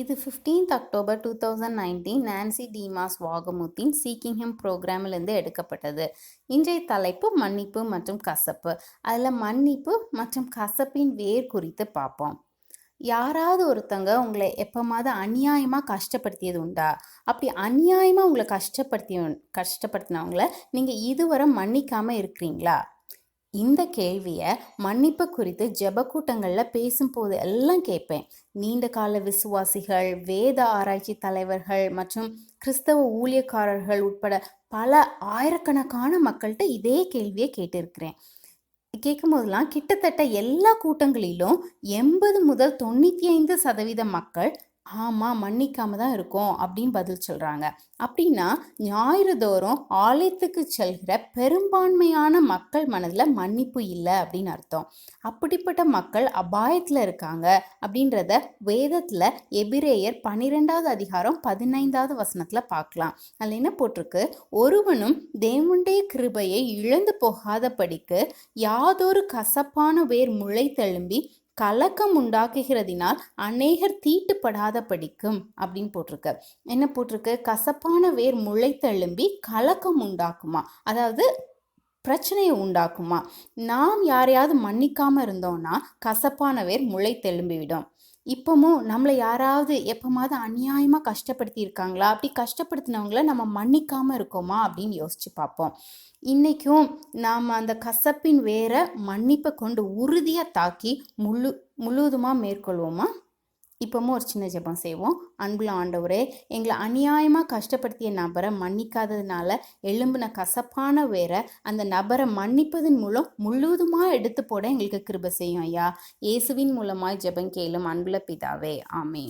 இது fifteenth October two thousand nineteen Nancy டீமாஸ் வாகமுத்தின் seeking him ப்ரோக்ராமிலிருந்து எடுக்கப்பட்டது. இன்றைய தலைப்பு மன்னிப்பு மற்றும் கசப்பு. அதில் மன்னிப்பு மற்றும் கசப்பின் வேர் குறித்து பார்ப்போம். யாராவது ஒருத்தங்க உங்களை எப்போமாவது அநியாயமாக கஷ்டப்படுத்தியது உண்டா? அப்படி அநியாயமாக உங்களை கஷ்டப்படுத்திய கஷ்டப்படுத்தினவங்கள நீங்கள் இதுவரை மன்னிக்காமல் இருக்கிறீங்களா? இந்த கேள்வியை மன்னிப்பு குறித்து ஜெபக்கூட்டங்களில் பேசும்போது எல்லாம் கேட்பேன். நீண்ட கால விசுவாசிகள் வேத ஆராய்ச்சி தலைவர்கள் மற்றும் கிறிஸ்தவ ஊழியக்காரர்கள் உட்பட பல ஆயிரக்கணக்கான மக்கள்கிட்ட இதே கேள்வியை கேட்டிருக்கிறேன். கேட்கும்போதெல்லாம் கிட்டத்தட்ட எல்லா கூட்டங்களிலும் எண்பது முதல் தொண்ணூற்றி ஐந்து சதவீத மக்கள் ஆமாம் மன்னிக்காம தான் இருக்கோம் அப்படின்னு பதில் சொல்கிறாங்க அப்படின்னா ஞாயிறு தோறும் ஆலயத்துக்கு செல்கிற பெரும்பான்மையான மக்கள் மனதில் மன்னிப்பு இல்லை அப்படின்னு அர்த்தம். அப்படிப்பட்ட மக்கள் அபாயத்தில் இருக்காங்க அப்படின்றத வேதத்தில் எபிரேயர் பன்னிரெண்டாவது அதிகாரம் பதினைந்தாவது வசனத்தில் பார்க்கலாம். அதில் என்ன போட்டிருக்கு? ஒருவனும் தேவனுடைய கிருபையை இழந்து போகாதபடிக்கு யாதொரு கசப்பான வேர் முளை தழும்பி கலக்கம் உண்டாக்குகிறதினால் அநேகர் தீட்டுப்படாத படிக்கும் அப்படின்னு போட்டிருக்கு. என்ன போட்டிருக்கு? கசப்பான வேர் முளைத்தெழும்பி கலக்கம் உண்டாக்குமா? அதாவது பிரச்சனையை உண்டாக்குமா? நாம் யாரையாவது மன்னிக்காமல் இருந்தோம்னா கசப்பான வேர் முளைத்தெழும்பிவிடும் இப்போமும் நம்மளை யாராவது எப்போமாவது அநியாயமாக கஷ்டப்படுத்தி இருக்காங்களா அப்படி கஷ்டப்படுத்தினவங்கள நம்ம மன்னிக்காமல் இருக்கோமா? அப்படின்னு யோசிச்சு பார்ப்போம். இன்றைக்கும் நாம் அந்த கசப்பின் வேற மன்னிப்பை கொண்டு உறுதியாக தாக்கி முழு முழுவதுமாக மேற்கொள்வோமா? இப்போவும் ஒரு சின்ன ஜெபம் செய்வோம். அன்புள்ள ஆண்டவரே எங்களை அநியாயமாக கஷ்டப்படுத்திய நபரை மன்னிக்காததுனால எழும்பின கசப்பான வேற அந்த நபரை மன்னிப்பதன் மூலம் முழுவதுமாக எடுத்து போட எங்களுக்கு கிருப செய்யும் ஐயா. இயேசுவின் மூலமாய் ஜெபம் கேளும் அன்புள்ள பிதாவே. ஆமே